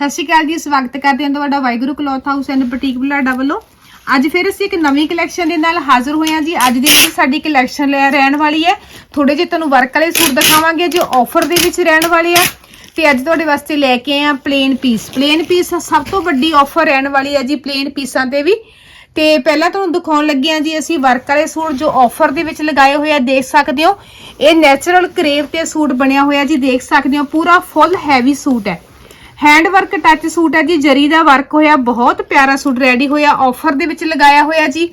ਸਤਿ ਸ਼੍ਰੀ ਅਕਾਲ ਜੀ, ਸਵਾਗਤ ਕਰਦੇ ਹਾਂ ਤੁਹਾਡਾ Waheguru cloth house and boutique Bulada ਵੱਲੋਂ। ਅੱਜ ਫਿਰ ਅਸੀਂ ਇੱਕ ਨਵੀਂ ਕਲੈਕਸ਼ਨ ਦੇ ਨਾਲ ਹਾਜ਼ਰ ਹੋਏ ਹਾਂ ਜੀ। ਅੱਜ ਦੀ ਜਿਹੜੀ ਸਾਡੀ ਕਲੈਕਸ਼ਨ ਲੈ ਰਹਿਣ ਵਾਲੀ ਹੈ ਥੋੜੇ ਜਿਹੇ ਤੁਹਾਨੂੰ ਵਰਕ ਵਾਲੇ ਸੂਟ ਦਿਖਾਵਾਂਗੇ, ਜੋ ਆਫਰ ਦੇ ਵਿੱਚ ਰਹਿਣ ਵਾਲੇ ਆ। ਤੇ ਅੱਜ ਤੁਹਾਡੇ ਵਾਸਤੇ ਲੈ ਕੇ ਆਏ ਆ ਪਲੇਨ ਪੀਸ ਪਲੇਨ ਪੀਸ ਸਭ ਤੋਂ ਵੱਡੀ ਆਫਰ ਰਹਿਣ ਵਾਲੀ ਹੈ ਜੀ ਪਲੇਨ ਪੀਸਾਂ ਤੇ ਵੀ। ਤੇ ਪਹਿਲਾਂ ਤੁਹਾਨੂੰ ਦਿਖਾਉਣ ਲੱਗੇ ਆ ਜੀ, ਅਸੀਂ ਵਰਕ ਵਾਲੇ ਸੂਟ ਜੋ ਆਫਰ ਦੇ ਵਿੱਚ ਲਗਾਏ ਹੋਏ ਆ, ਦੇਖ ਸਕਦੇ ਹੋ। ਇਹ ਨੈਚੁਰਲ ਕਰੇਵ ਤੇ ਸੂਟ ਬਣਿਆ ਹੋਇਆ ਜੀ, ਦੇਖ ਸਕਦੇ ਹੋ, ਪੂਰਾ ਫੁੱਲ ਹੈਵੀ ਸੂਟ ਹੈ। ਹੈਂਡ ਵਰਕ ਟੱਚ ਸੂਟ ਹੈ ਜੀ, ਜਰੀ ਦਾ ਵਰਕ ਹੋਇਆ, ਬਹੁਤ ਪਿਆਰਾ ਸੂਟ ਰੈਡੀ ਹੋਇਆ ਆਫਰ ਦੇ ਵਿੱਚ ਲਗਾਇਆ ਹੋਇਆ ਜੀ।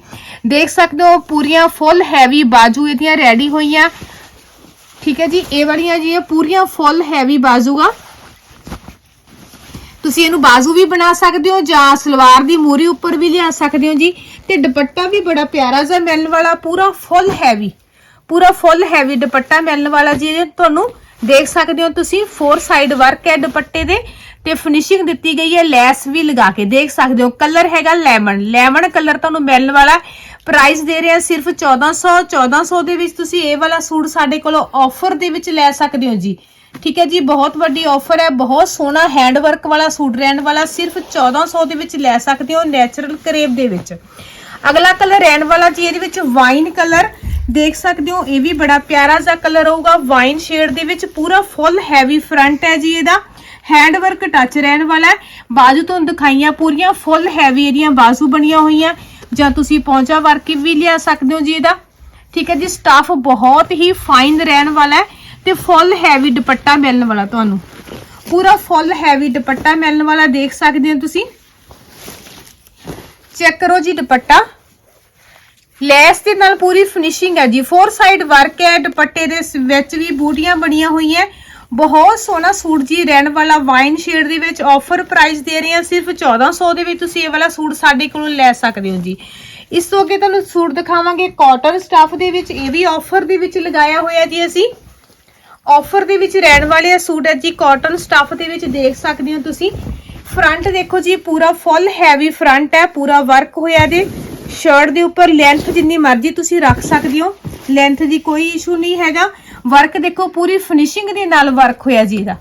ਦੇਖ ਸਕਦੇ ਹੋ, ਪੂਰੀਆਂ ਫੁੱਲ ਹੈਵੀ ਬਾਜੂ ਇਹਦੀਆਂ ਰੈਡੀ ਹੋਈਆਂ। ਠੀਕ ਹੈ ਜੀ, ਇਹ ਵਾਲੀਆਂ ਜੀ, ਇਹ ਪੂਰੀਆਂ ਫੁੱਲ ਹੈਵੀ ਬਾਜੂ ਤੁਸੀਂ ਇਹਨੂੰ ਬਾਜ਼ੂ ਵੀ ਬਣਾ ਸਕਦੇ ਹੋ ਜਾਂ ਸਲਵਾਰ ਦੀ ਮੂਰੀ ਉੱਪਰ ਵੀ ਲਿਆ ਸਕਦੇ ਹੋ ਜੀ। ਤੇ ਦੁਪੱਟਾ ਵੀ ਬੜਾ ਪਿਆਰਾ ਜਿਹਾ ਮਿਲਣ ਵਾਲਾ, ਪੂਰਾ ਫੁੱਲ ਹੈਵੀ ਪੂਰਾ ਫੁੱਲ ਹੈਵੀ ਦੁਪੱਟਾ ਮਿਲਣ ਵਾਲਾ ਜੀ ਤੁਹਾਨੂੰ ਦੇਖ ਸਕਦੇ ਹੋ ਤੁਸੀਂ ਫੋਰ ਸਾਈਡ ਵਰਕ ਹੈ ਦੁਪੱਟੇ ਦੇ। ਤੇ ਫਿਨਿਸ਼ਿੰਗ ਦਿੱਤੀ ਗਈ ਹੈ, ਲੈਸ ਵੀ ਲਗਾ ਕੇ। ਦੇਖ ਸਕਦੇ ਹੋ ਕਲਰ ਹੈਗਾ ਲੈਮਨ ਲੈਮਨ ਕਲਰ ਤੁਹਾਨੂੰ ਮਿਲਣ ਵਾਲਾ ਪ੍ਰਾਈਸ ਦੇ ਰਹੇ ਆ ਸਿਰਫ 1400 1400 ਦੇ ਵਿੱਚ ਤੁਸੀਂ ਇਹ ਵਾਲਾ ਸੂਟ ਸਾਡੇ ਕੋਲੋਂ ਆਫਰ ਦੇ ਵਿੱਚ ਲੈ ਸਕਦੇ ਹੋ ਜੀ। ਠੀਕ ਹੈ ਜੀ, ਬਹੁਤ ਵੱਡੀ ਆਫਰ ਹੈ, ਬਹੁਤ ਸੋਹਣਾ ਹੈਂਡ ਵਰਕ ਵਾਲਾ ਸੂਟ, ਰਹਿਣ ਵਾਲਾ ਸਿਰਫ 1400 ਦੇ ਵਿੱਚ ਲੈ ਸਕਦੇ ਹੋ ਨੈਚੁਰਲ ਕਰੇਬ ਦੇ ਵਿੱਚ। ਅਗਲਾ ਕਲਰ ਰਹਿਣ ਵਾਲਾ ਜੀ, ਇਹਦੇ ਵਿੱਚ ਵਾਈਨ ਕਲਰ ਦੇਖ ਸਕਦੇ ਹੋ, ਇਹ ਵੀ ਬੜਾ ਪਿਆਰਾ ਜਿਹਾ ਕਲਰ ਹੋਊਗਾ। ਵਾਈਨ ਸ਼ੇਡ ਦੇ ਵਿੱਚ ਪੂਰਾ ਫੁੱਲ ਹੈਵੀ ਫਰੰਟ ਹੈ ਜੀ ਇਹਦਾ। ਹੈਂਡ ਵਰਕ ਟੱਚ ਰਹਿਣ ਵਾਲਾ ਹੈ। ਬਾਜੂ ਤੋਂ ਦਿਖਾਈਆਂ ਪੂਰੀਆਂ ਫੁੱਲ ਹੈਵੀ ਇਹਦੀਆਂ ਬਾਜ਼ੂ ਬਣੀਆਂ ਹੋਈਆਂ। ਜਾਂ ਤੁਸੀਂ ਪੌਂਚਾ ਵਰਕ ਵੀ ਲਿਆ ਸਕਦੇ ਹੋ ਜੀ ਇਹਦਾ। ਠੀਕ ਹੈ ਜੀ ਸਟਾਫ ਬਹੁਤ ਹੀ ਫਾਈਨ ਰਹਿਣ ਵਾਲਾ ਹੈ ਤੇ ਫੁੱਲ ਹੈਵੀ ਦੁਪੱਟਾ ਮਿਲਣ ਵਾਲਾ ਤੁਹਾਨੂੰ। ਪੂਰਾ ਫੁੱਲ ਹੈਵੀ ਦੁਪੱਟਾ ਮਿਲਣ ਵਾਲਾ ਦੇਖ ਸਕਦੇ ਹੋ ਤੁਸੀਂ। ਚੈੱਕ ਕਰੋ ਜੀ ਦੁਪੱਟਾ। ਲੈਸ ਦੇ ਨਾਲ ਪੂਰੀ ਫਿਨਿਸ਼ਿੰਗ ਹੈ ਜੀ। ਫੋਰ ਸਾਈਡ ਵਰਕ ਹੈ, ਦੁਪੱਟੇ ਦੇ ਵਿੱਚ ਵੀ ਬੂਟੀਆਂ ਬਣੀਆਂ ਹੋਈਆਂ। ਬਹੁਤ ਸੋਹਣਾ ਸੂਟ ਜੀ, ਰਹਿਣ ਵਾਲਾ ਵਾਈਨ ਸ਼ੇਡ ਦੇ ਵਿੱਚ ਆਫਰ ਪ੍ਰਾਈਸ ਦੇ ਰਹੇ ਹਾਂ ਸਿਰਫ 1400 ਦੇ ਵਿੱਚ ਤੁਸੀਂ ਇਹ ਵਾਲਾ ਸੂਟ ਸਾਡੇ ਕੋਲੋਂ ਲੈ ਸਕਦੇ ਹੋ ਜੀ। ਇਸ ਤੋਂ ਅੱਗੇ ਤੁਹਾਨੂੰ ਸੂਟ ਦਿਖਾਵਾਂਗੇ ਕਾਟਨ ਸਟਫ ਦੇ ਵਿੱਚ, ਇਹ ਵੀ ਆਫਰ ਦੇ ਵਿੱਚ ਲਗਾਇਆ ਹੋਇਆ ਜੀ ਅਸੀਂ। ਆਫਰ ਦੇ ਵਿੱਚ ਰਹਿਣ ਵਾਲੇ ਇਹ ਸੂਟ ਹੈ ਜੀ ਕਾਟਨ ਸਟਫ ਦੇ ਵਿੱਚ ਦੇਖ ਸਕਦੇ ਹੋ ਤੁਸੀਂ। ਫਰੰਟ ਦੇਖੋ ਜੀ, ਪੂਰਾ ਫੁੱਲ ਹੈਵੀ ਫਰੰਟ ਹੈ, ਪੂਰਾ ਵਰਕ ਹੋਇਆ ਦੇ ਸ਼ਰਟ ਦੇ ਉੱਪਰ ਲੈਂਥ ਜਿੰਨੀ ਮਰਜ਼ੀ ਤੁਸੀਂ ਰੱਖ ਸਕਦੇ ਹੋ। ਲੈਂਥ ਦੀ ਕੋਈ ਇਸ਼ੂ ਨਹੀਂ ਹੈਗਾ। ਵਰਕ ਦੇਖੋ, ਪੂਰੀ ਫਿਨਿਸ਼ਿੰਗ ਦੇ ਨਾਲ ਵਰਕ ਹੋਇਆ ਜੀ ਇਹਦਾ।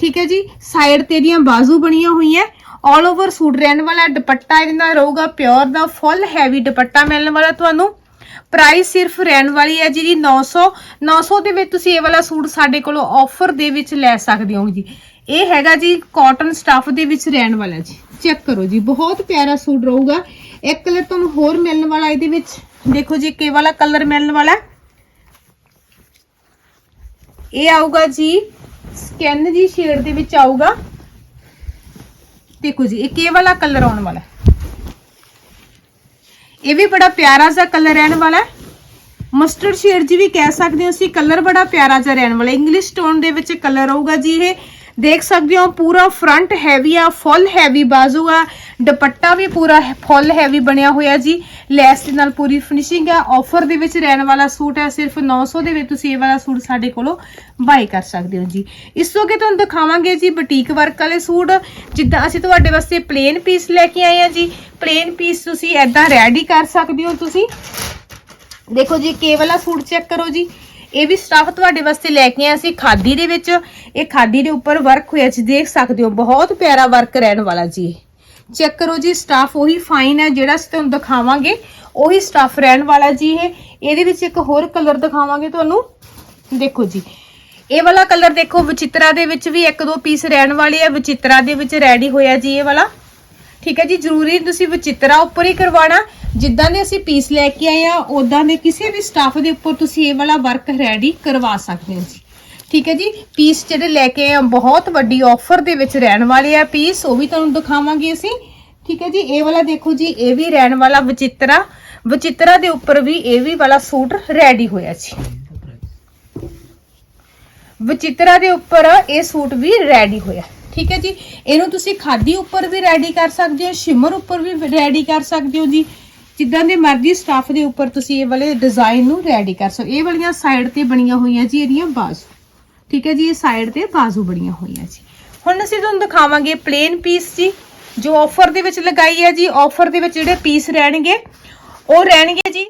ਠੀਕ ਹੈ ਜੀ ਸਾਈਡ ਤੇ ਇਹਦੀਆਂ ਬਾਜ਼ੂ ਬਣੀਆਂ ਹੋਈਆਂ। ਆਲ ਓਵਰ ਸੂਟ ਰਹਿਣ ਵਾਲਾ ਦੁਪੱਟਾ ਇਹਦੇ ਨਾਲ ਰਹੂਗਾ ਪਿਓਰ ਦਾ ਫੁੱਲ ਹੈਵੀ ਦੁਪੱਟਾ ਮਿਲਣ ਵਾਲਾ ਤੁਹਾਨੂੰ। ਪ੍ਰਾਈਸ ਸਿਰਫ ਰਹਿਣ ਵਾਲੀ ਹੈ ਜੀ 900 900 ਦੇ ਵਿੱਚ ਤੁਸੀਂ ਇਹ ਵਾਲਾ ਸੂਟ ਸਾਡੇ ਕੋਲੋਂ ਆਫਰ ਦੇ ਵਿੱਚ ਲੈ ਸਕਦੇ ਹੋ ਜੀ। ਇਹ ਹੈਗਾ ਜੀ ਕਾਟਨ ਸਟਫ ਦੇ ਵਿੱਚ ਰਹਿਣ ਵਾਲਾ ਜੀ। ਚੈੱਕ ਕਰੋ ਜੀ, ਬਹੁਤ ਪਿਆਰਾ ਸੂਟ ਰਹੂਗਾ। ਇੱਕ ਕਲਰ ਤੁਹਾਨੂੰ ਹੋਰ ਮਿਲਣ ਵਾਲਾ ਇਹਦੇ ਵਿੱਚ। ਦੇਖੋ ਜੀ ਕੇ ਵਾਲਾ ਕਲਰ ਮਿਲਣ ਵਾਲਾ। ਇਹ ਆਊਗਾ ਜੀ ਸਕਿਨ ਜੀ ਸ਼ੇਡ ਦੇ ਵਿੱਚ ਆਊਗਾ। ਦੇਖੋ ਜੀ ਇਹ ਕੇ ਵਾਲਾ ਕਲਰ ਆਉਣ ਵਾਲਾ ਇਹ ਵੀ ਬੜਾ ਪਿਆਰਾ ਜਿਹਾ ਕਲਰ ਰਹਿਣ ਵਾਲਾ ਹੈ। ਮਸਟਰਡ ਸ਼ੇਡ ਜੀ ਵੀ ਕਹਿ ਸਕਦੇ ਹੋ ਅਸੀਂ ਕਲਰ ਬੜਾ ਪਿਆਰਾ ਜਿਹਾ ਰਹਿਣ ਵਾਲਾ ਇੰਗਲਿਸ਼ ਟੋਨ ਦੇ ਵਿੱਚ ਕਲਰ ਆਊਗਾ ਜੀ ਇਹ। ਦੇਖ ਸਕਦੇ ਹੋ, ਪੂਰਾ ਫਰੰਟ ਹੈਵੀ ਆ ਫੁੱਲ ਹੈਵੀ ਬਾਜ਼ੂ ਆ। ਦੁਪੱਟਾ ਵੀ ਪੂਰਾ ਫੁੱਲ ਹੈਵੀ ਬਣਿਆ ਹੋਇਆ ਜੀ। ਲੈਸ ਦੇ ਨਾਲ ਪੂਰੀ ਫਿਨਿਸ਼ਿੰਗ ਆ। ਆਫਰ ਦੇ ਵਿੱਚ ਰਹਿਣ ਵਾਲਾ ਸੂਟ ਹੈ ਸਿਰਫ 900 ਦੇ ਵਿੱਚ ਤੁਸੀਂ ਇਹ ਵਾਲਾ ਸੂਟ ਸਾਡੇ ਕੋਲੋਂ ਬਾਈ ਕਰ ਸਕਦੇ ਹੋ ਜੀ। ਇਸ ਤੋਂ ਅੱਗੇ ਤੁਹਾਨੂੰ ਦਿਖਾਵਾਂਗੇ ਜੀ ਬੁਟੀਕ ਵਰਕ ਵਾਲੇ ਸੂਟ। ਜਿੱਦਾਂ ਅਸੀਂ ਤੁਹਾਡੇ ਵਾਸਤੇ ਪਲੇਨ ਪੀਸ ਲੈ ਕੇ ਆਏ ਆ ਜੀ। ਪਲੇਨ ਪੀਸ ਤੁਸੀਂ ਐਦਾਂ ਰੈਡੀ ਕਰ ਸਕਦੇ ਹੋ ਤੁਸੀਂ। ਦੇਖੋ ਜੀ, ਕੇ ਵਾਲਾ ਸੂਟ ਚੈੱਕ ਕਰੋ ਜੀ। ਇਹ ਵੀ ਸਟਾਫ ਤੁਹਾਡੇ ਵਾਸਤੇ ਲੈ ਕੇ ਆਏ ਅਸੀਂ ਖਾਦੀ ਦੇ ਵਿੱਚ। ਇਹ ਖਾਦੀ ਦੇ ਉੱਪਰ ਵਰਕ ਹੋਇਆ ਜੀ, ਦੇਖ ਸਕਦੇ ਹੋ, ਬਹੁਤ ਪਿਆਰਾ ਵਰਕ ਰਹਿਣ ਵਾਲਾ ਜੀ। ਚੈੱਕ ਕਰੋ ਜੀ ਸਟਾਫ ਉਹੀ ਫਾਈਨ ਹੈ ਜਿਹੜਾ ਅਸੀਂ ਤੁਹਾਨੂੰ ਦਿਖਾਵਾਂਗੇ, ਉਹੀ ਸਟਾਫ ਰਹਿਣ ਵਾਲਾ ਜੀ ਇਹ। ਇਹਦੇ ਵਿੱਚ ਇੱਕ ਹੋਰ ਕਲਰ ਦਿਖਾਵਾਂਗੇ ਤੁਹਾਨੂੰ। ਦੇਖੋ ਜੀ, ਇਹ ਵਾਲਾ ਕਲਰ ਦੇਖੋ, ਵਿਚਿਤਰਾ ਦੇ ਵਿੱਚ ਵੀ ਇੱਕ ਦੋ ਪੀਸ ਰਹਿਣ ਵਾਲੇ ਆ, ਵਿਚਿਤਰਾ ਦੇ ਵਿੱਚ ਰੈਡੀ ਹੋਇਆ ਜੀ ਇਹ ਵਾਲਾ। ਠੀਕ ਹੈ ਜੀ, ਜ਼ਰੂਰੀ ਤੁਸੀਂ ਵਿਚਿਤਰਾ ਉੱਪਰ ਹੀ ਕਰਵਾਉਣਾ। ਜਿੱਦਾਂ ਦੇ ਅਸੀਂ ਪੀਸ ਲੈ ਕੇ ਆਏ ਆ ਉਦਾਂ ਦੇ ਕਿਸੇ ਵੀ ਸਟਾਫ ਦੇ ਉੱਪਰ ਤੁਸੀਂ ਇਹ ਵਾਲਾ ਵਰਕ ਰੈਡੀ ਕਰਵਾ ਸਕਦੇ ਹੋ ਜੀ। ਠੀਕ ਹੈ ਜੀ? ਪੀਸ ਜਿਹੜੇ ਲੈ ਕੇ ਆਏ ਆ ਬਹੁਤ ਵੱਡੀ ਆਫਰ ਦੇ ਵਿੱਚ ਰਹਿਣ ਵਾਲੇ ਆ ਪੀਸ ਉਹ ਵੀ ਤੁਹਾਨੂੰ ਦਿਖਾਵਾਂਗੇ ਅਸੀਂ। ਠੀਕ ਹੈ ਜੀ? ਇਹ ਵਾਲਾ ਦੇਖੋ ਜੀ, ਇਹ ਵੀ ਰਹਿਣ ਵਾਲਾ ਵਿਚਿਤਰਾ। ਵਿਚਿਤਰਾ ਦੇ ਉੱਪਰ ਵੀ ਇਹ ਵੀ ਵਾਲਾ ਸੂਟ ਰੈਡੀ ਹੋਇਆ ਜੀ। ਵਿਚਿਤਰਾ ਦੇ ਉੱਪਰ ਇਹ ਸੂਟ ਵੀ ਰੈਡੀ ਹੋਇਆ। ਠੀਕ ਹੈ ਜੀ? ਇਹਨੂੰ ਤੁਸੀਂ ਖਾਦੀ ਉੱਪਰ ਵੀ ਰੈਡੀ ਕਰ ਸਕਦੇ ਹੋ, ਸ਼ਿਮਰ ਉੱਪਰ ਵੀ ਰੈਡੀ ਕਰ ਸਕਦੇ ਹੋ ਜੀ। ਜਿੱਦਾਂ ਦੇ ਮਰਜ਼ੀ ਸਟਾਫ ਦੇ ਉੱਪਰ ਤੁਸੀਂ ਇਹ ਵਾਲੇ ਡਿਜ਼ਾਈਨ ਨੂੰ ਰੈਡੀ ਕਰ ਸਕਦੇ ਇਹ ਵਾਲੀਆਂ ਸਾਈਡ ਤੇ ਬਣੀਆਂ ਹੋਈਆਂ ਜੀ ਇਹਦੀਆਂ ਬਾਜ਼ੂ। ਠੀਕ ਹੈ ਜੀ, ਇਹ ਸਾਈਡ ਤੇ ਬਾਜ਼ੂ ਬਣੀਆਂ ਹੋਈਆਂ ਜੀ। ਹੁਣ ਅਸੀਂ ਤੁਹਾਨੂੰ ਦਿਖਾਵਾਂਗੇ ਪਲੇਨ ਪੀਸ ਜੀ, ਜੋ ਆਫਰ ਦੇ ਵਿੱਚ ਲਗਾਈ ਹੈ ਜੀ। ਆਫਰ ਦੇ ਵਿੱਚ ਜਿਹੜੇ ਪੀਸ ਰਹਿਣਗੇ, ਉਹ ਰਹਿਣਗੇ ਜੀ।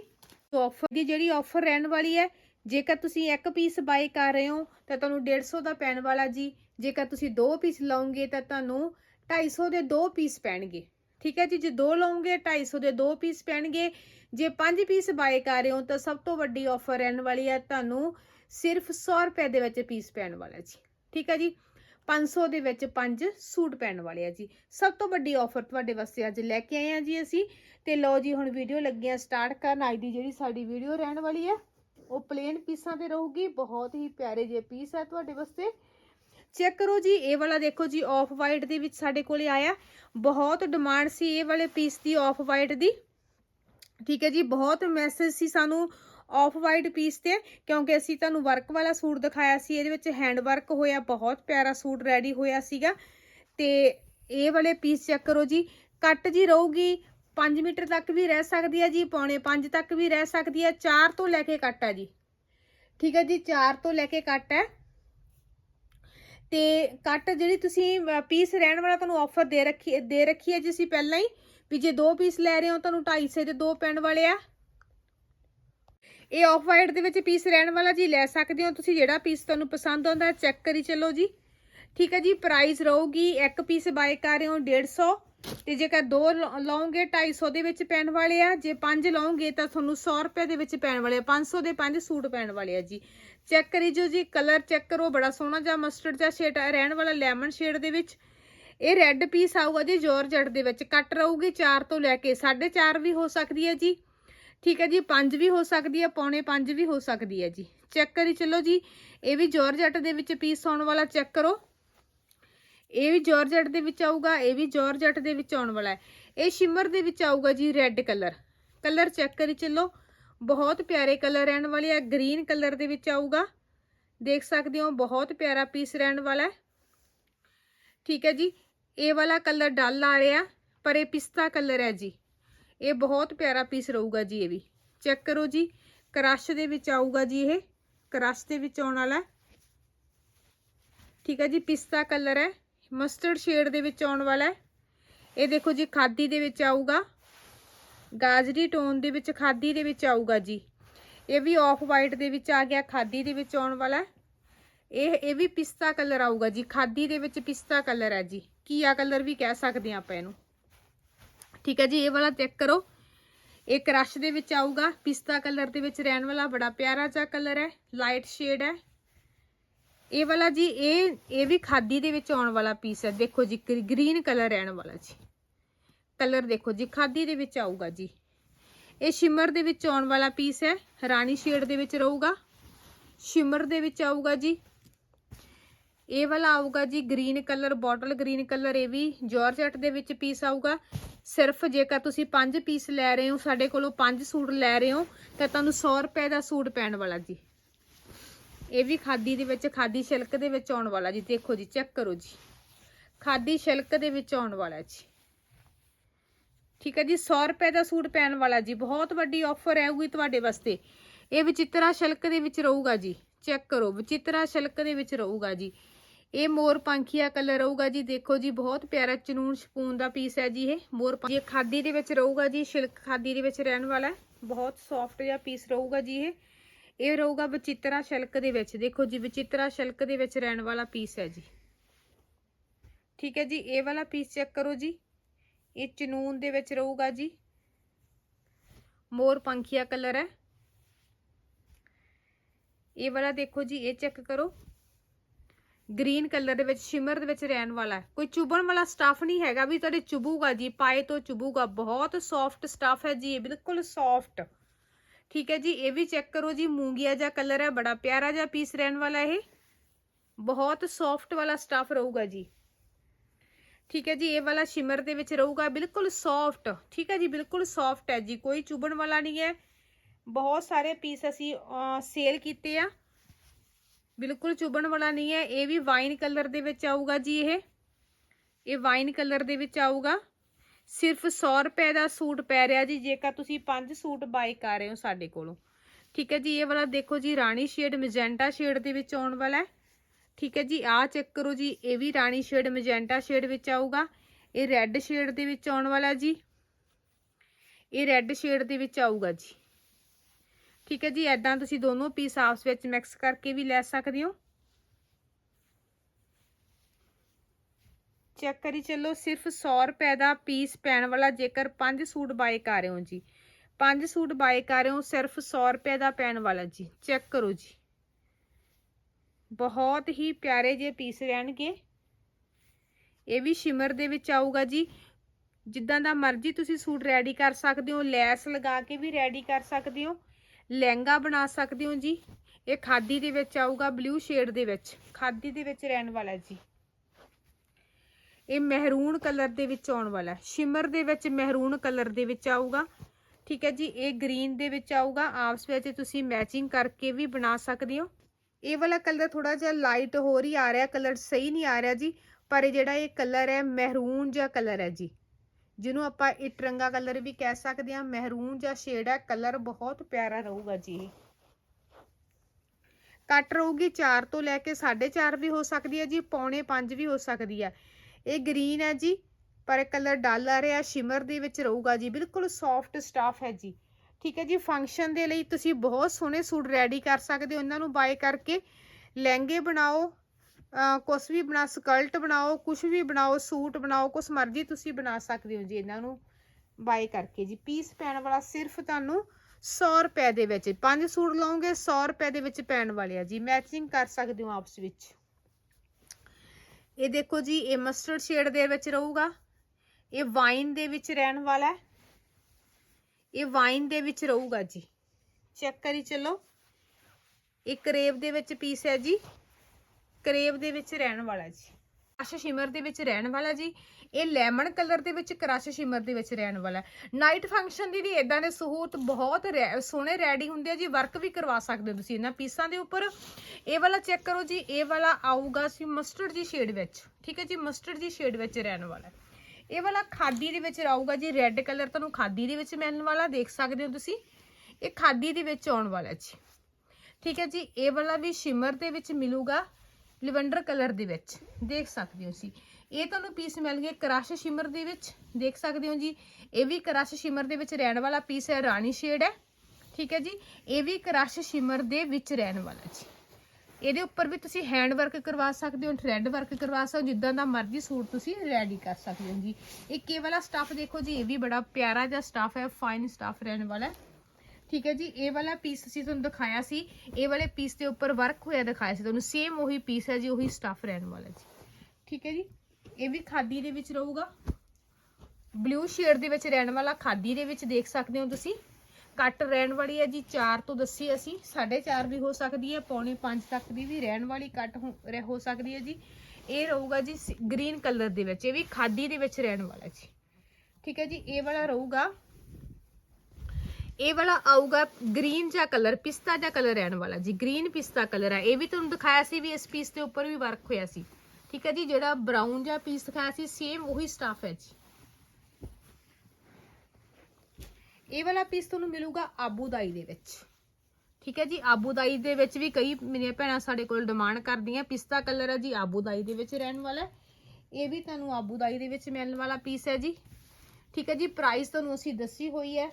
ਆਫਰ ਦੀ ਜਿਹੜੀ ਆਫਰ ਰਹਿਣ ਵਾਲੀ ਹੈ, ਜੇਕਰ ਤੁਸੀਂ ਇੱਕ ਪੀਸ ਬਾਈ ਕਰ ਰਹੇ ਹੋ, ਤਾਂ ਤੁਹਾਨੂੰ 150 ਦਾ ਪੈਣ ਵਾਲਾ ਜੀ। ਜੇਕਰ ਤੁਸੀਂ ਦੋ ਪੀਸ ਲਓਗੇ, ਤਾਂ ਤੁਹਾਨੂੰ 250 ਦੇ ਦੋ ਪੀਸ ਪੈਣਗੇ। ਠੀਕ ਹੈ ਜੀ, ਜੇ ਦੋ ਲਓਗੇ 250 ਦੇ ਦੋ ਪੀਸ ਪੈਣਗੇ। ਜੇ ਪੰਜ ਪੀਸ ਬਾਏ ਕਰ ਰਹੇ ਹੋ, ਤਾਂ ਸਭ ਤੋਂ ਵੱਡੀ ਆਫਰ ਰਹਿਣ ਵਾਲੀ ਹੈ ਤੁਹਾਨੂੰ ਸਿਰਫ 100 ਰੁਪਏ ਦੇ ਵਿੱਚ ਪੀਸ ਪੈਣ ਵਾਲਾ ਜੀ। ਠੀਕ ਹੈ ਜੀ 500 ਦੇ ਵਿੱਚ ਪੰਜ ਸੂਟ ਪੈਣ ਵਾਲੇ ਆ ਜੀ। ਸਭ ਤੋਂ ਵੱਡੀ ਆਫਰ ਤੁਹਾਡੇ ਵਾਸਤੇ ਅੱਜ ਲੈ ਕੇ ਆਏ ਆ ਜੀ ਅਸੀਂ। ਤੇ ਲਓ ਜੀ, ਹੁਣ ਵੀਡੀਓ ਲੱਗੇ ਆ ਸਟਾਰਟ ਕਰਨ। ਅੱਜ ਦੀ ਜਿਹੜੀ ਸਾਡੀ ਵੀਡੀਓ ਰਹਿਣ ਵਾਲੀ ਹੈ, ਉਹ ਪਲੇਨ ਪੀਸਾਂ ਤੇ ਰਹੂਗੀ। ਬਹੁਤ ਹੀ ਪਿਆਰੇ ਜਿਹੇ ਪੀਸ ਹੈ ਤੁਹਾਡੇ ਵਾਸਤੇ। ਚੈੱਕ ਕਰੋ ਜੀ, ਇਹ ਵਾਲਾ ਦੇਖੋ ਜੀ ਆਫ ਵਾਈਟ ਦੇ ਵਿੱਚ ਸਾਡੇ ਕੋਲੇ ਆਇਆ। ਬਹੁਤ ਡਿਮਾਂਡ ਸੀ ਇਹ ਵਾਲੇ ਪੀਸ ਦੀ ਆਫ ਵਾਈਟ ਦੀ। ਠੀਕ ਹੈ ਜੀ, ਬਹੁਤ ਮੈਸੇਜ ਸੀ ਸਾਨੂੰ ਆਫ ਵਾਈਟ ਪੀਸ ਤੇ, ਕਿਉਂਕਿ ਅਸੀਂ ਤੁਹਾਨੂੰ ਵਰਕ ਵਾਲਾ ਸੂਟ ਦਿਖਾਇਆ ਸੀ, ਇਹਦੇ ਵਿੱਚ ਹੈਂਡ ਵਰਕ ਹੋਇਆ, ਬਹੁਤ ਪਿਆਰਾ ਸੂਟ ਰੈਡੀ ਹੋਇਆ ਸੀਗਾ। ਤੇ ਇਹ ਵਾਲੇ ਪੀਸ ਚੈੱਕ ਕਰੋ ਜੀ ਕੱਟ ਜੀ ਰਹੂਗੀ 5 ਮੀਟਰ ਤੱਕ ਵੀ ਰਹਿ ਸਕਦੀ ਹੈ ਜੀ, ਪੌਣੇ 5 ਤੱਕ ਵੀ ਰਹਿ ਸਕਦੀ ਹੈ 4 ਤੋਂ ਲੈ ਕੇ ਕੱਟ ਹੈ ਜੀ। ਠੀਕ ਹੈ ਜੀ 4 ਤੋਂ ਲੈ ਕੇ ਕੱਟ ਹੈ। ਤੇ ਕੱਟ ਜਿਹੜੀ ਤੁਸੀਂ ਪੀਸ ਰਹਿਣ ਵਾਲਾ ਤੁਹਾਨੂੰ ਆਫਰ ਦੇ ਰੱਖੀ ਦੇ ਰੱਖੀ ਹੈ ਜੀ ਅਸੀਂ ਪਹਿਲਾਂ ਹੀ, ਵੀ ਜੇ ਦੋ ਪੀਸ ਲੈ ਰਹੇ ਹੋ ਤੁਹਾਨੂੰ 250 ਦੇ ਦੋ ਪੈਣ ਵਾਲੇ ਆ। ਇਹ ਆਫ ਵਾਈਟ ਦੇ ਵਿੱਚ ਪੀਸ ਰਹਿਣ ਵਾਲਾ ਜੀ, ਲੈ ਸਕਦੇ ਹੋ ਤੁਸੀਂ ਜਿਹੜਾ ਪੀਸ ਤੁਹਾਨੂੰ ਪਸੰਦ ਆਉਂਦਾ ਚੈੱਕ ਕਰੀ ਚੱਲੋ ਜੀ। ਠੀਕ ਹੈ ਜੀ ਪ੍ਰਾਈਸ ਰਹੂਗੀ, ਇੱਕ ਪੀਸ ਬਾਏ ਕਰ ਰਹੇ ਹੋ 150 ਤੇ ਜੇਕਰ ਦੋ ਲ- ਲਓਗੇ 250 ਦੇ ਵਿੱਚ ਪੈਣ ਵਾਲੇ ਆ, ਜੇ ਪੰਜ ਲਓਗੇ ਤਾਂ ਤੁਹਾਨੂੰ 100 ਰੁਪਏ ਦੇ ਵਿੱਚ ਪੈਣ ਵਾਲੇ ਆ 500 ਦੇ ਪੰਜ ਸੂਟ ਪੈਣ ਵਾਲੇ ਆ ਜੀ। ਚੈੱਕ ਕਰੀ ਜੋ ਜੀ, ਕਲਰ ਚੈੱਕ ਕਰੋ, ਬੜਾ ਸੋਹਣਾ ਜਿਹਾ ਮਸਟਰਡ ਜਿਹਾ ਸ਼ੇਡ ਰਹਿਣ ਵਾਲਾ ਲੈਮਨ ਸ਼ੇਡ ਦੇ ਵਿੱਚ। ਇਹ ਰੈੱਡ ਪੀਸ ਆਊਗਾ ਜੀ, ਜੋਰਜਟ ਦੇ ਵਿੱਚ। ਕੱਟ ਰਹੂਗੀ 4 ਤੋਂ ਲੈ ਕੇ 4.5 ਵੀ ਹੋ ਸਕਦੀ ਹੈ ਜੀ। ਠੀਕ ਹੈ ਜੀ 5 ਵੀ ਹੋ ਸਕਦੀ ਹੈ, ਪੌਣੇ 5 ਵੀ ਹੋ ਸਕਦੀ ਹੈ ਜੀ। ਚੈੱਕ ਕਰੀ ਚਲੋ ਜੀ, ਇਹ ਵੀ ਜੋਰਜਟ ਦੇ ਵਿੱਚ ਪੀਸ ਆਉਣ ਵਾਲਾ, ਚੈੱਕ ਕਰੋ। ਇਹ ਵੀ ਜੋਰਜਟ ਦੇ ਵਿੱਚ ਆਊਗਾ, ਇਹ ਵੀ ਜੋਰਜਟ ਦੇ ਵਿੱਚ ਆਉਣ ਵਾਲਾ ਹੈ। ਇਹ ਸ਼ਿਮਰ ਦੇ ਵਿੱਚ ਆਊਗਾ ਜੀ ਰੈੱਡ ਕਲਰ ਕਲਰ ਚੈੱਕ ਕਰੀ ਚੱਲੋ। ਬਹੁਤ ਪਿਆਰੇ ਕਲਰ ਰਹਿਣ ਵਾਲੇ ਆ। ਗ੍ਰੀਨ ਕਲਰ ਦੇ ਵਿੱਚ ਆਊਗਾ। ਦੇਖ ਸਕਦੇ ਹੋ, ਬਹੁਤ ਪਿਆਰਾ ਪੀਸ ਰਹਿਣ ਵਾਲਾ ਹੈ। ਠੀਕ ਹੈ ਜੀ। ਇਹ ਵਾਲਾ ਕਲਰ ਡਲ ਆ ਰਿਹਾ, ਪਰ ਇਹ ਪਿਸਤਾ ਕਲਰ ਹੈ ਜੀ। ਇਹ ਬਹੁਤ ਪਿਆਰਾ ਪੀਸ ਰਹੂਗਾ ਜੀ, ਇਹ ਵੀ। ਚੈੱਕ ਕਰੋ ਜੀ। ਕ੍ਰਸ਼ ਦੇ ਵਿੱਚ ਆਊਗਾ ਜੀ ਇਹ। ਕ੍ਰਸ਼ ਦੇ ਵਿੱਚ ਆਉਣ ਵਾਲਾ ਠੀਕ ਹੈ ਜੀ, ਪਿਸਤਾ ਕਲਰ ਹੈ। ਮਸਟਰਡ ਸ਼ੇਡ ਦੇ ਵਿੱਚ ਆਉਣ ਵਾਲਾ ਹੈ। ਇਹ ਦੇਖੋ ਜੀ, ਖਾਦੀ ਦੇ ਵਿੱਚ ਆਊਗਾ। ਗਾਜਰੀ ਟੋਨ ਦੇ ਵਿੱਚ, ਖਾਦੀ ਦੇ ਵਿੱਚ ਆਊਗਾ ਜੀ। ਇਹ ਵੀ ਆਫ ਵਾਈਟ ਦੇ ਵਿੱਚ ਆ ਗਿਆ, ਖਾਦੀ ਦੇ ਵਿੱਚ ਆਉਣ ਵਾਲਾ ਹੈ। ਇਹ ਇਹ ਵੀ ਪਿਸਤਾ ਕਲਰ ਆਊਗਾ ਜੀ। ਖਾਦੀ ਦੇ ਵਿੱਚ ਪਿਸਤਾ ਕਲਰ ਹੈ ਜੀ। ਕੀਆ ਕਲਰ ਵੀ ਕਹਿ ਸਕਦੇ ਆ ਆਪਾਂ ਇਹਨੂੰ। ਠੀਕ ਹੈ ਜੀ, ਇਹ ਵਾਲਾ ਚੈੱਕ ਕਰੋ। ਇਹ ਕ੍ਰਸ਼ ਦੇ ਵਿੱਚ ਆਊਗਾ। ਪਿਸਤਾ ਕਲਰ ਦੇ ਵਿੱਚ ਰਹਿਣ ਵਾਲਾ ਬੜਾ ਪਿਆਰਾ ਜਿਹਾ ਕਲਰ ਹੈ। ਲਾਈਟ ਸ਼ੇਡ ਹੈ। ਇਹ ਵਾਲਾ ਜੀ, ਇਹ ਇਹ ਵੀ ਖਾਦੀ ਦੇ ਵਿੱਚ ਆਉਣ ਵਾਲਾ ਪੀਸ ਹੈ। ਦੇਖੋ ਜੀ ਗ੍ਰੀਨ ਕਲਰ ਰਹਿਣ ਵਾਲਾ ਜੀ। ਕਲਰ ਦੇਖੋ ਜੀ, ਖਾਦੀ ਦੇ ਵਿੱਚ ਆਊਗਾ ਜੀ। ਇਹ ਸ਼ਿਮਰ ਦੇ ਵਿੱਚ ਆਉਣ ਵਾਲਾ ਪੀਸ ਹੈ। ਰਾਣੀ ਸ਼ੇਡ ਦੇ ਵਿੱਚ ਰਹੂਗਾ। ਸ਼ਿਮਰ ਦੇ ਵਿੱਚ ਆਊਗਾ ਜੀ। ਇਹ ਵਾਲਾ ਆਊਗਾ ਜੀ green colour bottle green colour ਇਹ ਵੀ ਜਾਰਜਟ ਦੇ ਵਿੱਚ ਪੀਸ ਆਊਗਾ। ਸਿਰਫ ਜੇਕਰ ਤੁਸੀਂ 5 ਪੀਸ ਲੈ ਰਹੇ ਹੋ, ਸਾਡੇ ਕੋਲੋਂ 5 ਸੂਟ ਲੈ ਰਹੇ ਹੋ, ਤਾਂ ਤੁਹਾਨੂੰ 100 ਰੁਪਏ ਦਾ ਸੂਟ ਪੈਣ ਵਾਲਾ ਜੀ। ਇਹ ਵੀ ਖਾਦੀ ਦੇ ਵਿੱਚ, ਖਾਦੀ ਸਿਲਕ ਦੇ ਵਿੱਚ ਆਉਣ ਵਾਲਾ ਜੀ। ਦੇਖੋ ਜੀ ਚੈੱਕ ਕਰੋ ਜੀ। ਖਾਦੀ ਸਿਲਕ ਦੇ ਵਿੱਚ ਆਉਣ ਵਾਲਾ ਜੀ। ਠੀਕ ਹੈ ਜੀ 100 ਰੁਪਏ ਦਾ ਸੂਟ ਪੈਣ ਵਾਲਾ ਜੀ। ਬਹੁਤ ਵੱਡੀ ਆਫਰ ਆਊਗੀ ਤੁਹਾਡੇ ਵਾਸਤੇ। ਇਹ ਵਿਚਿਤਰਾ ਸਿਲਕ ਦੇ ਵਿੱਚ ਰਹੂਗਾ ਜੀ। ਚੈੱਕ ਕਰੋ, ਵਿਚਿਤਰਾ ਸਿਲਕ ਦੇ ਵਿੱਚ ਰਹੂਗਾ ਜੀ। ਇਹ ਮੋਰ ਪੰਖੀਆ ਕਲਰ ਰਹੂਗਾ ਜੀ। ਦੇਖੋ ਜੀ, ਬਹੁਤ ਪਿਆਰਾ ਚਨੂਨ ਸ਼ਪੂਨ ਦਾ ਪੀਸ ਹੈ ਜੀ ਇਹ। ਮੋਰ ਪੰਖੀ- ਇਹ ਖਾਦੀ ਦੇ ਵਿੱਚ ਰਹੂਗਾ ਜੀ, ਸਿਲਕ ਖਾਦੀ ਦੇ ਵਿੱਚ ਰਹਿਣ ਵਾਲਾ ਬਹੁਤ ਸੌਫਟ ਜਿਹਾ ਪੀਸ ਰਹੂਗਾ ਜੀ ਇਹ। ਇਹ ਰਹੂਗਾ ਵਿਚਿਤਰਾ ਸ਼ਲਕ ਦੇ ਵਿੱਚ। ਦੇਖੋ ਜੀ, ਵਿਚਿਤਰਾ ਸ਼ਲਕ ਦੇ ਵਿੱਚ ਰਹਿਣ ਵਾਲਾ ਪੀਸ ਹੈ ਜੀ। ਠੀਕ ਹੈ ਜੀ, ਇਹ ਵਾਲਾ ਪੀਸ ਚੈੱਕ ਕਰੋ ਜੀ। ਇਹ ਚਨੂਨ ਦੇ ਵਿੱਚ ਰਹੂਗਾ ਜੀ। ਮੋਰ ਪੰਖੀਆ ਕਲਰ ਹੈ। ਇਹ ਵਾਲਾ ਦੇਖੋ ਜੀ, ਇਹ ਚੈੱਕ ਕਰੋ। ਗ੍ਰੀਨ ਕਲਰ ਦੇ ਵਿੱਚ, ਸ਼ਿਮਰ ਦੇ ਵਿੱਚ ਰਹਿਣ ਵਾਲਾ ਹੈ। ਕੋਈ ਚੁਬਣ ਵਾਲਾ ਸਟਫ ਨਹੀਂ ਹੈਗਾ ਵੀ ਤੁਹਾਡੇ ਚੁਬੂਗਾ ਜੀ, ਪਾਏ ਤੋਂ ਚੁਬੂਗਾ ਬਹੁਤ ਸੌਫਟ ਸਟਫ ਹੈ ਜੀ, ਇਹ ਬਿਲਕੁਲ ਸੌਫਟ ਠੀਕ ਹੈ ਜੀ, ਇਹ ਵੀ ਚੈੱਕ ਕਰੋ ਜੀ, ਮੂੰਗੀਆ ਜਿਹਾ ਕਲਰ ਹੈ, ਬੜਾ ਪਿਆਰਾ ਜਿਹਾ ਪੀਸ ਰਹਿਣ ਵਾਲਾ ਇਹ। ਬਹੁਤ ਸੌਫਟ ਵਾਲਾ ਸਟਫ ਰਹੂਗਾ ਜੀ। ਠੀਕ ਹੈ ਜੀ, ਇਹ ਵਾਲਾ ਸ਼ਿਮਰ ਦੇ ਵਿੱਚ ਰਹੂਗਾ, ਬਿਲਕੁਲ ਸੌਫਟ ਠੀਕ ਹੈ ਜੀ, ਬਿਲਕੁਲ ਸੌਫਟ ਹੈ ਜੀ, ਕੋਈ ਚੁਬਣ ਵਾਲਾ ਨਹੀਂ ਹੈ। ਬਹੁਤ ਸਾਰੇ ਪੀਸ ਅਸੀਂ ਸੇਲ ਕੀਤੇ ਆ। ਬਿਲਕੁਲ ਚੁਬਣ ਵਾਲਾ ਨਹੀਂ ਹੈ, ਇਹ ਵੀ ਵਾਈਨ ਕਲਰ ਦੇ ਵਿੱਚ ਆਊਗਾ ਜੀ ਇਹ। ਇਹ ਵਾਈਨ ਕਲਰ ਦੇ ਵਿੱਚ ਆਊਗਾ। ਸਿਰਫ 100 ਰੁਪਏ ਦਾ ਸੂਟ ਪੈ ਰਿਹਾ ਜੀ, ਜੇਕਰ ਤੁਸੀਂ 5 ਸੂਟ ਬਾਈ ਕਰ ਰਹੇ ਹੋ ਸਾਡੇ ਕੋਲੋਂ। ਠੀਕ ਹੈ ਜੀ, ਇਹ ਵਾਲਾ ਦੇਖੋ ਜੀ, ਰਾਣੀ ਸ਼ੇਡ ਮੈਜੈਂਟਾ ਸ਼ੇਡ ਦੇ ਵਿੱਚ ਆਉਣ ਵਾਲਾ ਹੈ। ਠੀਕ ਹੈ ਜੀ, ਆਹ ਚੈੱਕ ਕਰੋ ਜੀ, ਇਹ ਵੀ ਰਾਣੀ ਸ਼ੇਡ ਮੈਜੈਂਟਾ ਸ਼ੇਡ ਵਿੱਚ ਆਊਗਾ। ਇਹ ਰੈੱਡ ਸ਼ੇਡ ਦੇ ਵਿੱਚ ਆਉਣ ਵਾਲਾ ਜੀ। ਇਹ ਰੈੱਡ ਸ਼ੇਡ ਦੇ ਵਿੱਚ ਆਊਗਾ ਜੀ। ਠੀਕ ਹੈ ਜੀ ਐਦਾਂ ਤੁਸੀਂ ਦੋਨੋਂ ਪੀਸ ਆਪਸ ਵਿੱਚ ਮਿਕਸ ਕਰਕੇ ਵੀ ਲੈ ਸਕਦੇ ਹੋ। ਚੈੱਕ ਕਰੀ ਚੱਲੋ, ਸਿਰਫ 100 ਰੁਪਏ ਦਾ ਪੀਸ ਪੈਣ ਵਾਲਾ ਜੇਕਰ 5 ਸੂਟ ਬਾਏ ਕਰ ਰਹੇ ਹੋ ਜੀ। 5 ਸੂਟ ਬਾਏ ਕਰ ਰਹੇ ਹੋ, ਸਿਰਫ 100 ਰੁਪਏ ਦਾ ਪੈਣ ਵਾਲਾ ਜੀ। ਚੈੱਕ ਕਰੋ ਜੀ। ਬਹੁਤ ਹੀ ਪਿਆਰੇ ਜੇ ਪੀਸ ਰਹਿਣਗੇ। ਇਹ ਵੀ ਸ਼ਿਮਰ ਦੇ ਵਿੱਚ ਆਊਗਾ ਜੀ। ਜਿੱਦਾਂ ਦਾ ਮਰਜ਼ੀ ਤੁਸੀਂ ਸੂਟ ਰੈਡੀ ਕਰ ਸਕਦੇ ਹੋ, ਲੈਸ ਲਗਾ ਕੇ ਵੀ ਰੈਡੀ ਕਰ ਸਕਦੇ ਹੋ, ਲਹਿੰਗਾ ਬਣਾ ਸਕਦੇ ਹੋ ਜੀ। ਇਹ ਖਾਦੀ ਦੇ ਵਿੱਚ ਆਊਗਾ ਬਲੂ ਸ਼ੇਡ ਦੇ ਵਿੱਚ। ਖਾਦੀ ਦੇ ਵਿੱਚ ਰਹਿਣ ਵਾਲਾ ਜੀ। ਇਹ ਮਹਿਰੂਨ ਕਲਰ ਦੇ ਵਿੱਚ ਆਉਣ ਵਾਲਾ ਸ਼ਿਮਰ ਦੇ ਵਿੱਚ ਮਹਿਰੂਨ ਕਲਰ ਦੇ ਵਿੱਚ ਆਊਗਾ। ਠੀਕ ਹੈ ਜੀ, ਇਹ ਗ੍ਰੀਨ ਦੇ ਵਿੱਚ ਆਊਗਾ। ਆਪਸ ਵਿੱਚ ਤੁਸੀਂ ਮੈਚਿੰਗ ਕਰਕੇ ਵੀ ਬਣਾ ਸਕਦੇ ਹੋ। ਇਹ ਵਾਲਾ ਕਲਰ ਥੋੜਾ ਜਿਹਾ ਲਾਈਟ ਹੋਰ ਹੀ ਆ ਰਿਹਾ, ਕਲਰ ਸਹੀ ਨਹੀਂ ਆ ਰਿਹਾ ਜੀ, ਪਰ ਇਹ ਜਿਹੜਾ ਇਹ ਕਲਰ ਹੈ, ਮਹਿਰੂਨ ਜਿਹਾ ਕਲਰ ਹੈ ਜੀ। ਜਿਹਨੂੰ ਆਪਾਂ ਇਟਰੰਗਾ ਕਲਰ ਵੀ ਕਹਿ ਸਕਦੇ ਹਾਂ, ਮਹਿਰੂਨ ਜਾਂ ਸ਼ੇਡ ਹੈ, ਕਲਰ ਬਹੁਤ ਪਿਆਰਾ ਰਹੂਗਾ ਜੀ ਕੱਟ ਰਹੂਗੀ 4 ਤੋਂ ਲੈ ਕੇ 4.5 ਵੀ ਹੋ ਸਕਦੀ ਹੈ ਜੀ, ਪੌਣੇ 5 ਵੀ ਹੋ ਸਕਦੀ ਹੈ। ਇਹ ਗ੍ਰੀਨ ਹੈ ਜੀ, ਪਰ ਕਲਰ ਡਲ ਆ ਰਿਹਾ ਸ਼ਿਮਰ ਦੇ ਵਿੱਚ ਰਹੂਗਾ ਜੀ, ਬਿਲਕੁਲ ਸੌਫਟ ਸਟਾਫ ਹੈ ਜੀ। ਠੀਕ ਹੈ ਜੀ ਫੰਕਸ਼ਨ ਦੇ ਲਈ ਤੁਸੀਂ ਬਹੁਤ ਸੋਹਣੇ ਸੂਟ ਰੈਡੀ ਕਰ ਸਕਦੇ ਹੋ, ਇਹਨਾਂ ਨੂੰ ਬਾਏ ਕਰਕੇ। ਲਹਿੰਗੇ ਬਣਾਓ ਕੁਛ ਵੀ ਬਣਾ ਸਕਲਟ ਬਣਾਓ, ਕੁਛ ਵੀ ਬਣਾਓ, ਸੂਟ ਬਣਾਓ, ਕੁਛ ਮਰਜ਼ੀ ਤੁਸੀਂ ਬਣਾ ਸਕਦੇ ਹੋ ਜੀ, ਇਹਨਾਂ ਨੂੰ ਬਾਏ ਕਰਕੇ ਜੀ। ਪੀਸ ਪੈਣ ਵਾਲਾ ਸਿਰਫ ਤੁਹਾਨੂੰ 100 ਰੁਪਏ ਦੇ ਵਿੱਚ, ਪੰਜ ਸੂਟ ਲਓਗੇ 100 ਰੁਪਏ ਦੇ ਵਿੱਚ ਪੈਣ ਵਾਲੇ ਆ ਜੀ ਮੈਚਿੰਗ ਕਰ ਸਕਦੇ ਹੋ ਆਪਸ ਵਿੱਚ। ਇਹ ਦੇਖੋ ਜੀ, ਇਹ ਮਸਟਰਡ ਸ਼ੇਡ ਦੇ ਵਿੱਚ ਰਹੂਗਾ। ਇਹ ਵਾਈਨ ਦੇ ਵਿੱਚ ਰਹਿਣ ਵਾਲਾ ਹੈ। ਇਹ ਵਾਈਨ ਦੇ ਵਿੱਚ ਰਹੂਗਾ ਜੀ। ਚੈੱਕ ਕਰੀ ਚਲੋ। ਇਹ ਕਰੇਵ ਦੇ ਵਿੱਚ ਪੀਸ ਹੈ ਜੀ। ਕਰੇਵ ਦੇ ਵਿੱਚ ਰਹਿਣ ਵਾਲਾ ਜੀ। ਕ੍ਰਸ਼ ਸ਼ਿਮਰ ਦੇ ਵਿੱਚ ਰਹਿਣ ਵਾਲਾ ਜੀ। ਇਹ ਲੈਮਨ ਕਲਰ ਦੇ ਵਿੱਚ ਕ੍ਰਸ਼ ਸ਼ਿਮਰ ਦੇ ਵਿੱਚ ਰਹਿਣ ਵਾਲਾ ਨਾਈਟ ਫੰਕਸ਼ਨ ਦੀ ਵੀ ਇਦਾਂ ਦੇ ਸਹੂਲਤ ਬਹੁਤ ਰੈ- ਸੋਹਣੇ ਰੈਡੀ ਹੁੰਦੇ ਆ ਜੀ। ਵਰਕ ਵੀ ਕਰਵਾ ਸਕਦੇ ਹੋ ਤੁਸੀਂ ਇਹਨਾਂ ਪੀਸਾਂ ਦੇ ਉੱਪਰ। ਇਹ ਵਾਲਾ ਚੈੱਕ ਕਰੋ ਜੀ। ਇਹ ਵਾਲਾ ਆਊਗਾ ਸੀ ਮਸਟਰਡ ਜੀ ਸ਼ੇਡ ਵਿੱਚ। ਠੀਕ ਹੈ ਜੀ, ਮਸਟਰਡ ਜੀ ਸ਼ੇਡ ਵਿੱਚ ਰਹਿਣ ਵਾਲਾ ਇਹ ਵਾਲਾ ਖਾਦੀ ਦੇ ਵਿੱਚ ਰਹੂਗਾ ਜੀ। ਰੈੱਡ ਕਲਰ ਤੁਹਾਨੂੰ ਖਾਦੀ ਦੇ ਵਿੱਚ ਮਿਲਣ ਵਾਲਾ, ਦੇਖ ਸਕਦੇ ਹੋ ਤੁਸੀਂ। ਇਹ ਖਾਦੀ ਦੇ ਵਿੱਚ ਆਉਣ ਵਾਲਾ ਜੀ। ਠੀਕ ਹੈ ਜੀ, ਇਹ ਵਾਲਾ ਵੀ ਸ਼ਿਮਰ ਦੇ ਵਿੱਚ ਮਿਲੂਗਾ। ਲਿਵੰਡਰ ਕਲਰ ਦੇ ਵਿੱਚ, ਦੇਖ ਸਕਦੇ ਹੋ ਤੁਸੀਂ। ਇਹ ਤੁਹਾਨੂੰ ਪੀਸ ਮਿਲ ਗਏ ਕ੍ਰਸ਼ ਸ਼ਿਮਰ ਦੇ ਵਿੱਚ, ਦੇਖ ਸਕਦੇ ਹੋ ਜੀ। ਇਹ ਵੀ ਕ੍ਰਸ਼ ਸ਼ਿਮਰ ਦੇ ਵਿੱਚ ਰਹਿਣ ਵਾਲਾ ਪੀਸ ਹੈ, ਰਾਣੀ ਸ਼ੇਡ ਹੈ। ਠੀਕ ਹੈ ਜੀ, ਇਹ ਵੀ ਕ੍ਰਸ਼ ਸ਼ਿਮਰ ਦੇ ਵਿੱਚ ਰਹਿਣ ਵਾਲਾ ਜੀ। ਇਹਦੇ ਉੱਪਰ ਵੀ ਤੁਸੀਂ ਹੈਂਡ ਵਰਕ ਕਰਵਾ ਸਕਦੇ ਹੋ ਥ੍ਰੈਡ ਵਰਕ ਕਰਵਾ ਸਕਦੇ ਹੋ, ਜਿੱਦਾਂ ਦਾ ਮਰਜ਼ੀ ਸੂਟ ਤੁਸੀਂ ਰੈਡੀ ਕਰ ਸਕਦੇ ਹੋ ਜੀ। ਇਹ ਕੇ ਵਾਲਾ ਸਟਾਫ ਦੇਖੋ ਜੀ, ਇਹ ਵੀ ਬੜਾ ਪਿਆਰਾ ਜਿਹਾ ਸਟਾਫ ਹੈ ਫਾਈਨ ਸਟਾਫ ਰਹਿਣ ਵਾਲਾ ਹੈ। ਠੀਕ ਹੈ ਜੀ, ਇਹ ਵਾਲਾ ਪੀਸ ਅਸੀਂ ਤੁਹਾਨੂੰ ਦਿਖਾਇਆ ਸੀ, ਇਹ ਵਾਲੇ ਪੀਸ ਦੇ ਉੱਪਰ ਵਰਕ ਹੋਇਆ ਦਿਖਾਇਆ ਸੀ ਤੁਹਾਨੂੰ ਸੇਮ ਉਹੀ ਪੀਸ ਹੈ ਜੀ, ਉਹੀ ਸਟਾਫ ਰਹਿਣ ਵਾਲਾ ਜੀ। ਠੀਕ ਹੈ ਜੀ, ਇਹ ਵੀ ਖਾਦੀ ਦੇ ਵਿੱਚ ਰਹੂਗਾ। ਬਲੂ ਸ਼ੇਡ ਦੇ ਵਿੱਚ ਰਹਿਣ ਵਾਲਾ ਖਾਦੀ ਦੇ ਵਿੱਚ ਦੇਖ ਸਕਦੇ ਹੋ ਤੁਸੀਂ। ਕੱਟ ਰਹਿਣ ਵਾਲੀ ਹੈ ਜੀ 4 ਤੋਂ ਦੱਸੀ ਅਸੀਂ 4.5 ਵੀ ਹੋ ਸਕਦੀ ਹੈ, ਪੌਣੇ 5 ਤੱਕ ਦੀ ਵੀ ਰਹਿਣ ਵਾਲੀ ਕੱਟ ਹੋ, ਰਹਿ- ਹੋ ਸਕਦੀ ਹੈ ਜੀ। ਇਹ ਰਹੂਗਾ ਜੀ ਗ੍ਰੀਨ ਕਲਰ ਦੇ ਵਿੱਚ, ਇਹ ਵੀ ਖਾਦੀ ਦੇ ਵਿੱਚ ਰਹਿਣ ਵਾਲਾ ਜੀ। ਠੀਕ ਹੈ ਜੀ, ਇਹ ਵਾਲਾ ਰਹੂਗਾ। ਇਹ ਵਾਲਾ ਆਊਗਾ ਗ੍ਰੀਨ ਜਿਹਾ ਕਲਰ ਪਿਸਤਾ ਜਿਹਾ ਕਲਰ ਰਹਿਣ ਵਾਲਾ ਜੀ। ਗ੍ਰੀਨ ਪਿਸਤਾ ਕਲਰ ਹੈ ਇਹ ਵੀ ਤੁਹਾਨੂੰ ਦਿਖਾਇਆ ਸੀ ਵੀ ਇਸ ਪੀਸ ਦੇ ਉੱਪਰ ਵੀ ਵਰਕ ਹੋਇਆ ਸੀ। ਠੀਕ ਹੈ ਜੀ, ਜਿਹੜਾ ਬਰਾਊਨ ਜਿਹਾ ਪੀਸ ਦਿਖਾਇਆ ਸੀ ਸੇਮ ਉਹੀ ਸਟਾਫ ਹੈ ਜੀ। ਇਹ ਵਾਲਾ ਪੀਸ ਤੁਹਾਨੂੰ ਮਿਲੂਗਾ ਆਬੂਦਾਈ ਦੇ ਵਿੱਚ। ਠੀਕ ਹੈ ਜੀ ਆਬੂਦਾਈ ਦੇ ਵਿੱਚ ਵੀ ਕਈ ਮੇਰੀਆਂ ਭੈਣਾਂ ਸਾਡੇ ਕੋਲ ਡਿਮਾਂਡ ਕਰਦੀਆਂ, ਪਿਸਤਾ ਕਲਰ ਹੈ ਜੀ ਆਬੂਦਾਈ ਦੇ ਵਿੱਚ ਰਹਿਣ ਵਾਲਾ ਇਹ ਵੀ ਤੁਹਾਨੂੰ ਆਬੂਦਾਈ ਦੇ ਵਿੱਚ ਮਿਲਣ ਵਾਲਾ ਪੀਸ ਹੈ ਜੀ। ਠੀਕ ਹੈ ਜੀ ਪ੍ਰਾਈਸ ਤੁਹਾਨੂੰ ਅਸੀਂ ਦੱਸੀ ਹੋਈ ਹੈ।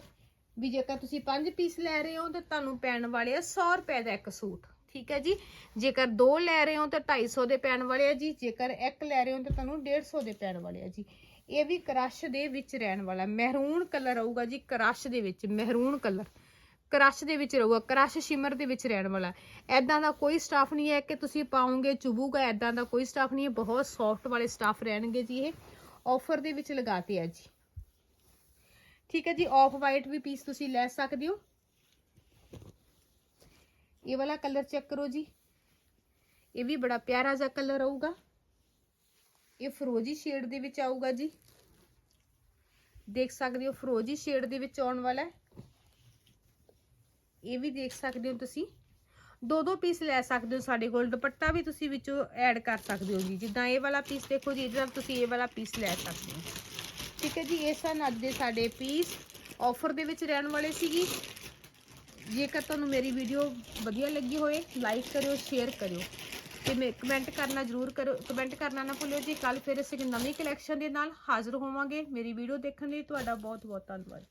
ਵੀ ਜੇਕਰ ਤੁਸੀਂ 5 ਪੀਸ ਲੈ ਰਹੇ ਹੋ ਤਾਂ ਤੁਹਾਨੂੰ ਪੈਣ ਵਾਲੇ ਆ 100 ਰੁਪਏ ਦਾ ਇੱਕ ਸੂਟ, ਠੀਕ ਹੈ ਜੀ? ਜੇਕਰ ਦੋ ਲੈ ਰਹੇ ਹੋ ਤਾਂ 250 ਦੇ ਪੈਣ ਵਾਲੇ ਆ ਜੀ, ਜੇਕਰ ਇੱਕ ਲੈ ਰਹੇ ਹੋ ਤਾਂ ਤੁਹਾਨੂੰ 150 ਦੇ ਪੈਣ ਵਾਲੇ ਆ ਜੀ। ਇਹ ਵੀ ਕ੍ਰਸ਼ ਦੇ ਵਿੱਚ ਰਹਿਣ ਵਾਲਾ, ਮਹਿਰੂਨ ਕਲਰ ਆਊਗਾ ਜੀ, ਕ੍ਰਸ਼ ਦੇ ਵਿੱਚ, ਮਹਿਰੂਨ ਕਲਰ। ਕ੍ਰਸ਼ ਦੇ ਵਿੱਚ ਰਹੂਗਾ, ਕ੍ਰਸ਼ ਸ਼ਿਮਰ ਦੇ ਵਿੱਚ ਰਹਿਣ ਵਾਲਾ। ਐਦਾਂ ਦਾ ਕੋਈ ਸਟਾਫ ਨਹੀਂ ਹੈ ਕਿ ਤੁਸੀਂ ਪਾਉਂਗੇ ਚੁਬੂਗਾ ਐਦਾਂ ਦਾ ਕੋਈ ਸਟਾਫ ਨਹੀਂ ਹੈ, ਬਹੁਤ ਸੌਫਟ ਵਾਲੇ ਸਟਾਫ ਰਹਿਣਗੇ ਜੀ ਇਹ। ਆਫਰ ਦੇ ਵਿੱਚ ਲਗਾਤੇ ਆ ਜੀ। ਠੀਕ ਹੈ ਜੀ ਆਫ ਵਾਈਟ ਵੀ ਪੀਸ ਤੁਸੀਂ ਲੈ ਸਕਦੇ ਹੋ। ਇਹ ਵਾਲਾ ਕਲਰ ਚੈੱਕ ਕਰੋ ਜੀ। ਇਹ ਵੀ ਬੜਾ ਪਿਆਰਾ ਜਿਹਾ ਕਲਰ ਆਊਗਾ। ਇਹ ਫਰੋਜੀ ਸ਼ੇਡ ਦੇ ਵਿੱਚ ਆਊਗਾ ਜੀ। ਦੇਖ ਸਕਦੇ ਹੋ, ਫਰੋਜੀ ਸ਼ੇਡ ਦੇ ਵਿੱਚ ਆਉਣ ਵਾਲਾ ਹੈ। ਇਹ ਵੀ ਦੇਖ ਸਕਦੇ ਹੋ ਤੁਸੀਂ। ਦੋ ਦੋ ਪੀਸ ਲੈ ਸਕਦੇ ਹੋ ਸਾਡੇ ਕੋਲ। ਦੁਪੱਟਾ ਵੀ ਤੁਸੀਂ ਵਿੱਚੋਂ ਐਡ ਕਰ ਸਕਦੇ ਹੋ ਜੀ। ਜਿੱਦਾਂ ਇਹ ਵਾਲਾ ਪੀਸ ਦੇਖੋ ਜੀ, ਇਹਦੇ ਨਾਲ ਤੁਸੀਂ ਇਹ ਵਾਲਾ ਪੀਸ ਲੈ ਸਕਦੇ ਹੋ। ਠੀਕ ਹੈ ਜੀ, ਇਹ ਸਨ ਅੱਜ ਦੇ ਸਾਡੇ ਪੀਸ ਆਫਰ ਦੇ ਵਿੱਚ ਰਹਿਣ ਵਾਲੇ ਸੀਗੀ। ਜੇਕਰ ਤੁਹਾਨੂੰ ਮੇਰੀ ਵੀਡੀਓ ਵਧੀਆ ਲੱਗੀ ਹੋਵੇ ਲਾਈਕ ਕਰਿਓ ਸ਼ੇਅਰ ਕਰਿਓ। ਤੇ ਮੈਂ ਕਮੈਂਟ ਕਰਨਾ ਜ਼ਰੂਰ ਕਰੋ ਕਮੈਂਟ ਕਰਨਾ ਨਾ ਭੁੱਲਿਓ ਜੀ। ਕੱਲ ਫਿਰ ਅਸੀਂ ਨਵੀਂ ਕਲੈਕਸ਼ਨ ਦੇ ਨਾਲ ਹਾਜ਼ਰ ਹੋਵਾਂਗੇ। ਮੇਰੀ ਵੀਡੀਓ ਦੇਖਣ ਲਈ ਤੁਹਾਡਾ ਬਹੁਤ ਬਹੁਤ ਧੰਨਵਾਦ